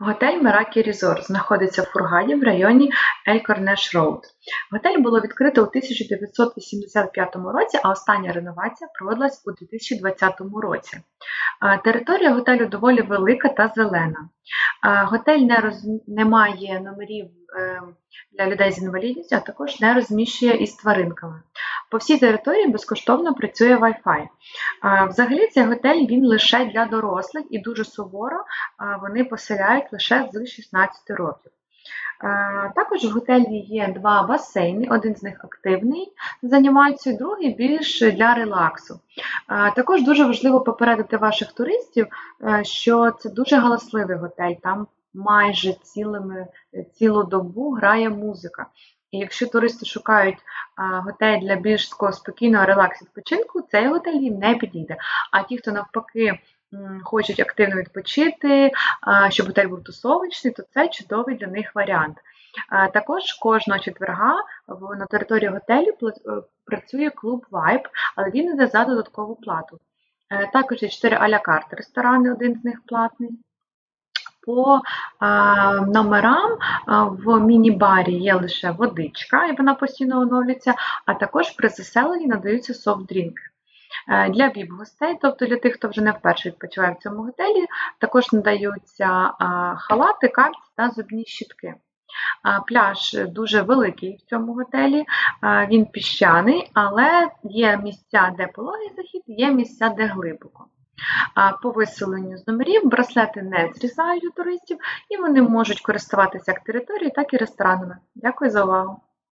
Готель Меракі Resort знаходиться в Фургаді в районі Ель Корнеш Роуд. Готель було відкрито у 1985 році, а остання реновація проводилась у 2020 році. Територія готелю доволі велика та зелена. Готель не, роз... не має номерів е, для людей з інвалідністю, а також не розміщує із тваринками. По всій території безкоштовно працює Wi-Fi. Взагалі цей готель він лише для дорослих і дуже суворо вони поселяють лише з 16 років. Також в готелі є два басейни, один з них активний з анімацією, другий більш для релаксу. Також дуже важливо попередити ваших туристів, е, що це дуже галасливий готель, там майже цілими, цілу добу грає музика. І якщо туристи шукають готель для більш спокійного релакс відпочинку, цей готель їм не підійде. А ті, хто навпаки хочуть активно відпочити, щоб готель був тусовочний, то це чудовий для них варіант. Також кожного четверга на території готелю е, працює клуб Vibe, але він йде за додаткову плату. Е, Також є 4 а-ля карт ресторани, один з них платний. По номерам в міні-барі є лише водичка, і вона постійно оновлюється, а також при заселенні надаються софт-дрінки. Е, Для ВІП-гостей, тобто для тих, хто вже не вперше відпочиває в цьому готелі, також надаються халати, капці та зубні щітки. Пляж дуже великий в цьому готелі, він піщаний, але є місця, де пологий захід, є місця, де глибоко. По виселенню з номерів браслети не зрізають туристів, і вони можуть користуватися як територією, так і ресторанами. Дякую за увагу!